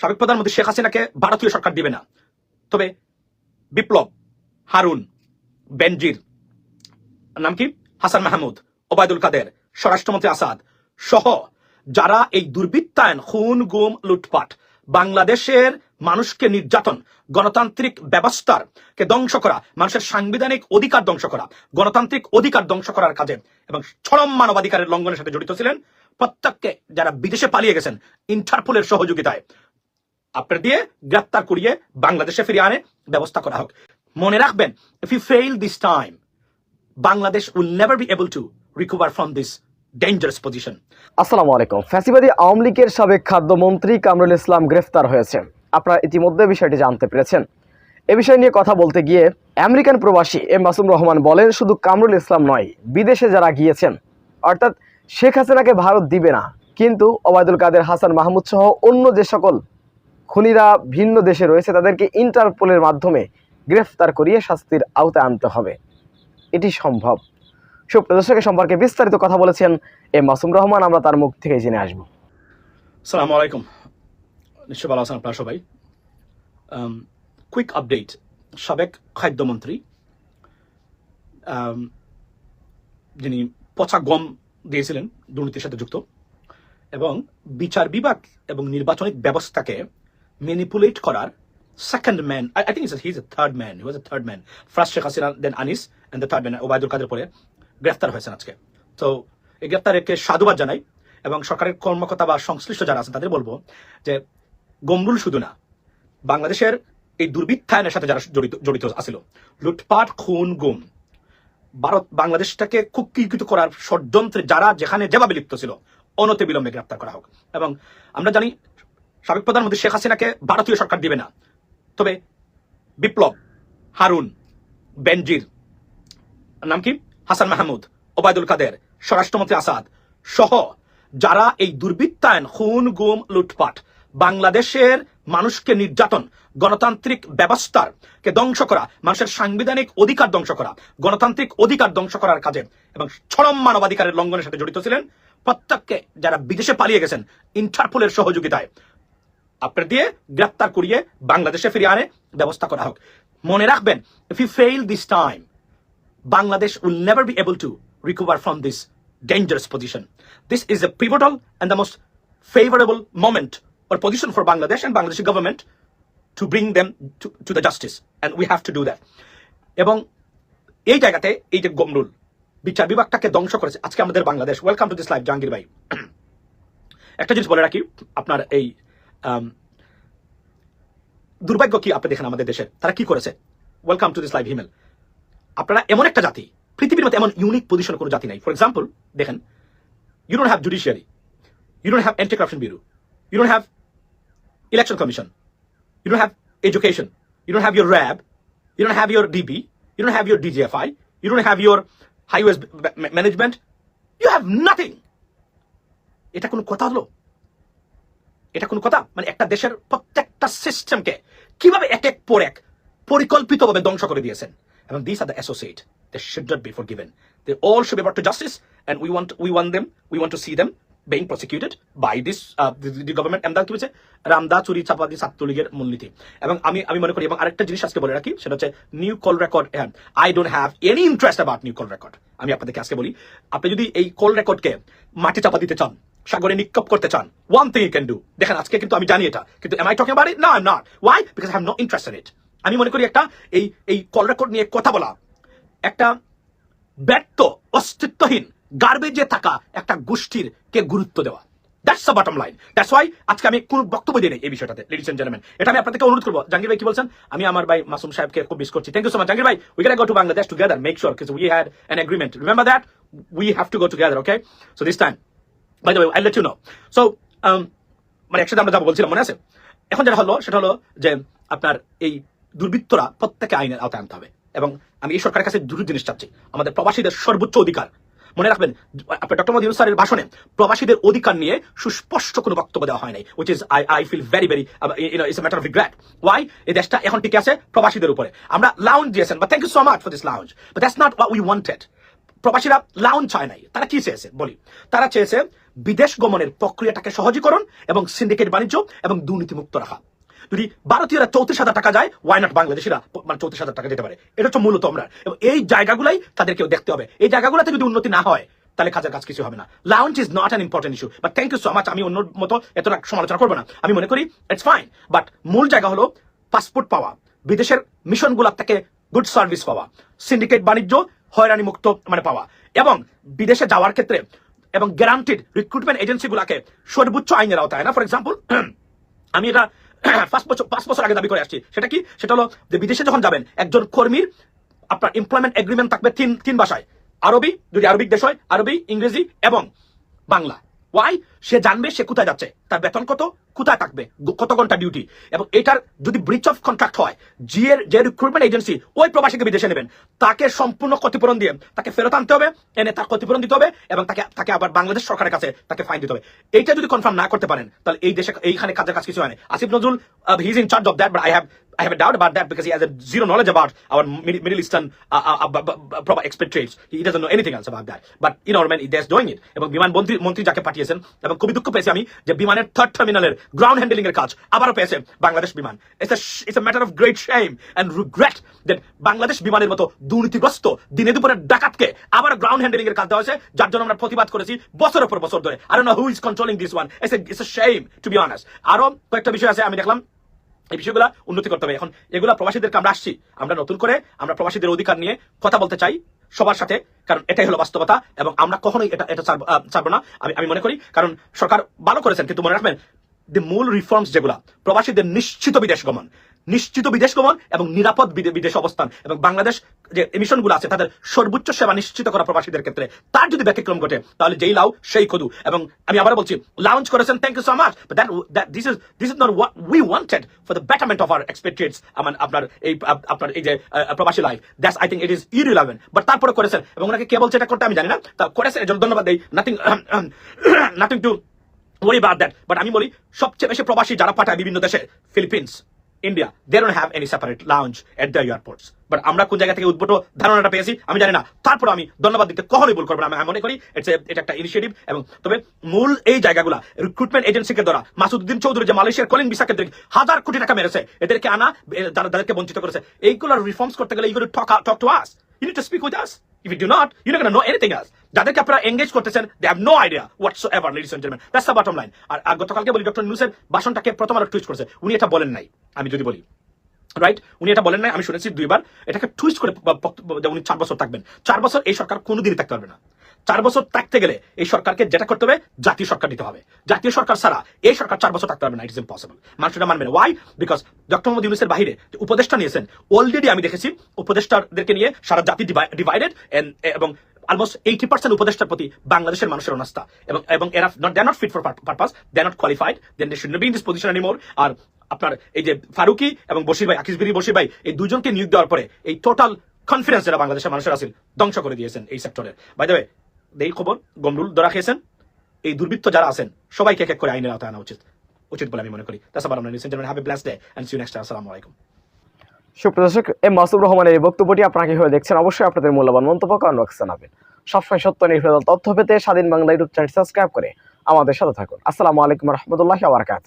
সাবেক প্রধানমন্ত্রী শেখ হাসিনাকে ভারতীয় সরকার দিবে না। তবে বিপ্লব, হারুন, বেনজির, নাম কি? হাসান মাহমুদ, ওবায়দুল কাদের, স্বরাষ্ট্রমন্ত্রী আসাদ সহ যারা এই দুর্বৃত্তায়ন, খুন, গুম, লুটপাট, বাংলাদেশের মানুষকে নির্যাতন, গণতান্ত্রিক ব্যবস্থার কে ধ্বংস করা, মানুষের সাংবিধানিক অধিকার ধ্বংস করা, গণতান্ত্রিক অধিকার ধ্বংস করার কাজে এবং চরম মানবাধিকারের লঙ্ঘনের সাথে জড়িত ছিলেন, প্রত্যেককে যারা বিদেশে পালিয়ে গেছেন, ইন্টারপোলের সহযোগিতায় আপনার দিয়ে গ্রেপ্তার করিয়ে বাংলাদেশে ফিরিয়ে আনে ব্যবস্থা করা হোক। মনে রাখবেন if you fail this time Bangladesh will never be able to recover from this dangerous position আসসালামু আলাইকুম। ফ্যাসিবাদী আওয়ামী লীগের সাবেক খাদ্যমন্ত্রী কামরুল ইসলাম গ্রেফতার হয়েছে আপনারা ইতিমধ্যে বিষয়টি জানতে পেরেছেন। এ বিষয় নিয়ে কথা বলতে গিয়ে আমেরিকান প্রবাসী এম মাসুম রহমান বলেন, শুধু কামরুল ইসলাম নয়, বিদেশে যারা গিয়েছেন, অর্থাৎ শেখ হাসিনাকে ভারত দিবে না, কিন্তু ওবায়দুল কাদের, হাসান মাহমুদ সহ অন্য যে সকল খুনিরা ভিন্ন দেশে রয়েছে, তাদেরকে ইন্টারপোলের মাধ্যমে গ্রেফতার করিয়ে শাস্তির আওতায় আনতে হবে। এটি সম্ভব। সুপ্রদর্শকের সম্পর্কে বিস্তারিত কথা বলেছেন এ মাসুম রহমান, আমরা তার মুখ থেকে জেনে আসব। সালাম আলাইকুম। নিশ্চয় ভালো আছেন আপনারা সবাই? কুইক আপডেট সাবেক খাদ্যমন্ত্রী যিনি পচা গম দিয়েছিলেন, দুর্নীতির সাথে যুক্ত, এবং বিচার বিভাগ এবং নির্বাচনিক ব্যবস্থাকে ম্যানিপুলেট করার second man I think he is a third man he was a third man first Sheikh Hasina then Anis and the third man Obaidul Quader পরে গ্রেফতার হয়েছেন আজকে। তো এই গ্রেফতারকে সাধুবাদ জানাই, এবং সরকারের কর্মকর্তা বা সংশ্লিষ্ট যারা আছেন তাদের বলব যে, গমরুল শুধু না, বাংলাদেশের এই দুর্বৃত্তায়নের সাথে যারা জড়িত জড়িত আছিল লুটপাট, খুন, গুম, ভারত, বাংলাদেশটাকে কুক্ষিকৃত করার ষড়যন্ত্রে যারা যেখানে যেভাবে লিপ্ত ছিল অনতি বিলম্বে গ্রেপ্তার করা হোক। এবং আমরা জানি সাবেক প্রধানমন্ত্রী শেখ হাসিনাকে ভারতীয় সরকার দিবে না। তবে বিপ্লব, হারুন, বেনজির, নাম কি? হাসান মাহমুদ, ওবায়দুল কাদের, স্বরাষ্ট্রমন্ত্রী আসাদ সহ যারা এই দুর্বৃত্তায়ন, খুন, গুম, লুটপাট, বাংলাদেশের মানুষকে নির্যাতন, গণতান্ত্রিক ব্যবস্থার কে ধ্বংস করা, মানুষের সাংবিধানিক অধিকার ধ্বংস করা, গণতান্ত্রিক অধিকার ধ্বংস করার কাজে এবং চরম মানবাধিকারের লঙ্ঘনের সাথে জড়িত ছিলেন, প্রত্যেককে যারা বিদেশে পালিয়ে গেছেন, ইন্টারপোলের সহযোগিতায় আপনার দিয়ে গ্রেপ্তার করিয়ে বাংলাদেশে ফিরিয়ে আনে ব্যবস্থা করা হোক। মনে রাখবেন if you fail this time Bangladesh will never be able to recover from this dangerous position this is a pivotal and the most favourable moment or position for Bangladesh and বাংলাদেশের government to bring them to the justice and we have to do that এবং এই জায়গাতে এই যে গমরুল, বিচার বিভাগটাকে ধ্বংস করেছে, আজকে আমাদের Bangladesh. Welcome to this life Jahangir ভাই। একটা জিনিস বলে রাখি, আপনার এই দুর্ভাগ্য কি আপনি দেখেন আমাদের দেশের? তারা কি করেছে? Welcome to this live Himel আপনারা এমন একটা জাতি, পৃথিবীর মধ্যে এমন ইউনিক পজিশন কোনো জাতি নাই। ফর এক্সাম্পল দেখেন you don't have judiciary you don't have anti corruption bureau you don't have election commission you don't have education you don't have your RAB you don't have your DB you don't have your DGFI you don't have your highways management you have nothing এটা কোনো কথা হলো? এটা কোনো কথা? মানে একটা দেশের প্রত্যেকটা সিস্টেমকে কীভাবে এক এক পর এক পরিকল্পিতভাবে ধ্বংস করে দিয়েছেন? এবং this are the associate they should not be forgiven they all should be to justice and we want we want them we want to see them being prosecuted by this the government এমদা কি হচ্ছে রামদা চুরি চাপাদি ছাত্রলীগের মূলনীতি। এবং আমি আমি মনে করি, এবং আরেকটা জিনিস আজকে বলে রাখি, সেটা হচ্ছে new call record I don't have any interest about new call record আমি আপনাদেরকে আজকে বলি, আপনি যদি এই কল রেকর্ডকে মাটি চাপা দিতে চান সাগরে নিক্ষেপ করতে চান। One thing you can do দেখেন, আজকে কিন্তু আমি জানি এটা। কিন্তু এম আই টকিং ইট না not why because I have no interest in it আমি মনে করি একটা, এই এই কল রেকর্ড নিয়ে কথা বলা, একটা ব্যর্থ, অস্তিত্বহীন গার্বেজে থাকা একটা গোষ্ঠীর কে গুরুত্ব দেওয়া। That's the bottom line that's why আজকে আমি কোনো বক্তব্য দিই এই বিষয়টাতে লেডিস এন্ড জেন্টলম্যান এটা আমি আপনাদেরকে অনুরোধ করব। জাহাঙ্গীর ভাই কি বলছেন? আমি আমার ভাই মাসুম সাহেবকে খুব মিস করছি। Thank you so much Jahangir ভাই we can go to Bangladesh together make sure we had an agreement remember that we have to go together okay so this time by the way I let you know so মানে একসাথে আমরা যাব বলছিলাম মনে আছে? এখন যেটা হলো, সেটা হলো যে আপনার এই দুর্বৃত্তরা প্রত্যেকে আইনের আওতায় আনতে হবে। এবং আমি এই সরকারের কাছে দুটো জিনিস চাচ্ছি। আমাদের প্রবাসীদের সর্বোচ্চ অধিকার। মনে রাখবেন ডক্টর মোদী স্যারের ভাষণে প্রবাসীদের অধিকার নিয়ে সুস্পষ্ট কোনো বক্তব্য দেওয়া হয় নাই। Which is I I feel very very it's matter of regret why এই দেশটা এখন টিকে আছে প্রবাসীদের উপরে। আমরা লাউঞ্জ দিয়েছেন বা thank you so much for this lounge but that's not what we wanted প্রবাসীরা লাউঞ্জ চায় নাই। তারা কি চেয়েছে? বলি। তারা চেয়েছে বিদেশ গমনের প্রক্রিয়াটাকে সহজীকরণ এবং সিন্ডিকেট বাণিজ্য এবং দুর্নীতিমুক্ত রাখা। যদি ভারতীয়রা চৌত্রিশ হাজার টাকা যায় ওয়াই নট বাংলাদেশিরা মানে চৌত্রিশ হাজার টাকা যেতে পারে? এটা হচ্ছে মূলত আমরা। এবং এই জায়গাগুলাই তাদেরকেও দেখতে হবে। এই জায়গাগুলোতে যদি উন্নতি না হয়, তাহলে কাজের কাজ কিছু হবে না। Lounge is not an important issue but thank you so much আমি অন্য মতো এতটা সমালোচনা করব না। আমি মনে করি ইটস ফাইন বাট মূল জায়গা হলো পাসপোর্ট পাওয়া। বিদেশের মিশনগুলোর থেকে গুড সার্ভিস পাওয়া। সিন্ডিকেট বাণিজ্য হয়রানি মুক্ত মানে পাওয়া। এবং বিদেশে যাওয়ার ক্ষেত্রে এবং গ্যারান্টিড রিক্রুটমেন্ট এজেন্সিগুলোকে সর্বোচ্চ আইনের আওতায় না ফর এক্সাম্পল আমি এটা পাঁচ বছর পাঁচ বছর আগে দাবি করে আসছি। সেটা কি? সেটা হলো যে বিদেশে যখন যাবেন, একজন কর্মীর আপনার এমপ্লয়মেন্ট এগ্রিমেন্ট থাকবে তিন তিন ভাষায়। আরবি, যদি আরবিক দেশ হয়, আরবি, ইংরেজি এবং বাংলা। ওয়াই সে জানবে সে কোথায় যাচ্ছে। তার বেতন কত? কোথায় থাকবে? কত ঘণ্টা ডিউটি এবং এটার যদি ব্রিচ অফ কন্ট্রাক্ট হয় যে যে রিক্রুটমেন্ট এজেন্সি ওই প্রবাসীকে বিদেশে নেবেন। তাকে সম্পূর্ণ ক্ষতিপূরণ দিয়ে তাকে ফেরত আনতে হবে, এনে তার ক্ষতিপূরণ দিতে হবে, এবং তাকে তাকে আবার বাংলাদেশ সরকারের কাছে তাকে ফাইন দিতে হবে। এইটা যদি কনফার্ম না করতে পারেন, তাহলে এই দেশে এইখানে কাজের কাজ কিছু হয় না। Asif Nazrul he in charge of that but I have I have a doubt about that because he has a zero knowledge about our Middle Eastern uh, uh, uh, proper expatriates. He doesn't know anything else about that. But you know, man, they're doing it. এবং বিমান মন্ত্রী মন্ত্রী যাকে পাঠিয়েছেন এবং খুবই দুঃখ পেয়েছি আমি যে বিমানের থার্ড টার্মিনালের গ্রাউন্ড হ্যান্ডলিং এর কাজ আবারও পেয়েছে Bangladesh Biman it's it's matter of great shame and regret that Bangladesh বিমানের মতো দুর্নীতিগ্রস্ত দিনে দুপুরে ডাকাতকে আবার গ্রাউন্ড হ্যান্ডলিং এর কাজ দেওয়া হয়েছে যার জন্য আমরা প্রতিবাদ করেছি বছরের পর বছর ধরে আর no who is controlling this one it's it's a shame to be honest আরও কয়েকটা বিষয় আছে আমি দেখলাম এই বিষয়গুলো উন্নতি করতে হবে। এখন এগুলো প্রবাসীদেরকে আমরা আসছি, আমরা নতুন করে আমরা প্রবাসীদের অধিকার নিয়ে কথা বলতে চাই সবার সাথে, কারণ এটাই হলো বাস্তবতা এবং আমরা কখনোই এটা এটা চাবো না। আমি আমি মনে করি, কারণ সরকার ভালো করেছেন, কিন্তু মনে রাখবেন যে মূল রিফর্মস যেগুলা, প্রবাসীদের নিশ্চিত বিদেশ গমন। নিশ্চিত বিদেশ গমন এবং নিরাপদ বিদেশ অবস্থান এবং বাংলাদেশ যে এমিশনগুলো আছে, তাদের সর্বোচ্চ সেবা নিশ্চিত করা প্রবাসীদের ক্ষেত্রে, তার যদি ব্যতিক্রম ঘটে, তাহলে যেই লাউ, সেই খদু। এবং আমি আবার বলছি লাউঞ্চ করেছেন thank you so much this is this is not we wanted for the betterment of our expectations আমার, আপনার এই আপনার এই যে প্রবাসী life that's I think it is irrelevant but তারপরে করেছেন, এবং ওনাকে কে বলছে এটা করতে আমি জানি না। তা করেছেন এর জন্য ধন্যবাদ দেই। Nothing nothing to worry about that but আমি বলি, সবচেয়ে বেশি প্রবাসী যারা পাঠায় বিভিন্ন দেশে Philippines India they don't have any separate lounge at the airports but আমরা কোন জায়গা থেকে উদ্ভূত ধারণাটা পেয়েছি আমি জানি না। তারপর আমি ধন্যবাদ দিতে কখনোই ভুল করব না আমি মনে করি এটা একটা ইনিশিয়েটিভ এবং তবে মূল এই জায়গাগুলা রিক্রুটমেন্ট এজেন্সিকে দ্বারা মাসুদ্দিন চৌধুরী যে মালয়েশিয়ার কলিং ভিসা কেন্দ্রে হাজার কোটি টাকা মেরেছে এদেরকে আনা তাদেরকে বঞ্চিত করেছে। এইগুলোর রিফর্মস করতে গেলে you talk talk to us you need to speak with us not, you're not going to know anything else. যাদেরকে আপনারা এঙ্গেজ করতেছেন they have no idea what's ever ladies and gentleman that's the bottom line আর আর গতকালকে বলি doctor নিউসের ভাষণটাকে প্রথম আলো twist করেছে। উনি এটা বলেন নাই, আমি যদি বলি। রাইট উনি এটা বলেন নাই, আমি শুনেছি দুইবার। এটাকে টুইস্ট করে উনি চার বছর থাকবেন। চার বছর এই সরকার কোনোদিনই থাকতে পারবে না। চার বছর থাকতে গেলে এই সরকারকে যেটা করতে হবে, জাতীয় সরকার দিতে হবে। জাতীয় সরকার ছাড়া এই সরকার চার বছর থাকতে পারবে না ইট ইস ইম্পসিবল মানুষ এটা মানবে ওয়াই বিকজ ডক্টর মোহাম্মদ ইউনুসের বাইরে উপদেষ্টা নিয়েছেন অলরেডি আমি দেখেছি, উপদেষ্টাদেরকে নিয়ে সারা জাতি ডিভাইডেড এবং অলমোস্ট এইটি পার্সেন্ট উপদেষ্টার প্রতি বাংলাদেশের মানুষের অনাস্থা। এবং এবং এরা not they not fit for purpose they not qualified then they should be in this position anymore আর আপনার এই যে ফারুকি এবং বশির ভাই আকিস বিরি বশির ভাই, এই দুজনকে নিয়োগ দেওয়ার পরে এই টোটাল কনফিডেন্স যেটা বাংলাদেশের মানুষের আছে, ধ্বংস করে দিয়েছেন এই সেক্টরে বাই দেবে এই খবর, গমরুল ধরা খেয়েছেন। এই দুর্বৃত্ত যারা আছেন, সবাইকে এক এক করে আইনের আওতায় আনা উচিত। উচিত বলে আমি মনে করি। তাছাড়া সুপ্রদর্শক এম মাসুদ রহমানের এই বক্তব্যটি আপনারা কীভাবে দেখছেন, অবশ্যই আপনাদের মূল্যবান মন্তব্য কমেন্ট বক্সে জানাবেন। সবসময় সত্য নির্ভর তথ্য পেতে স্বাধীন বাংলা ইউটিউব চ্যানেল সাবস্ক্রাইব করে আমাদের সাথে থাকুন। আসসালামু আলাইকুম রহমতুল্লাহ আবরকাত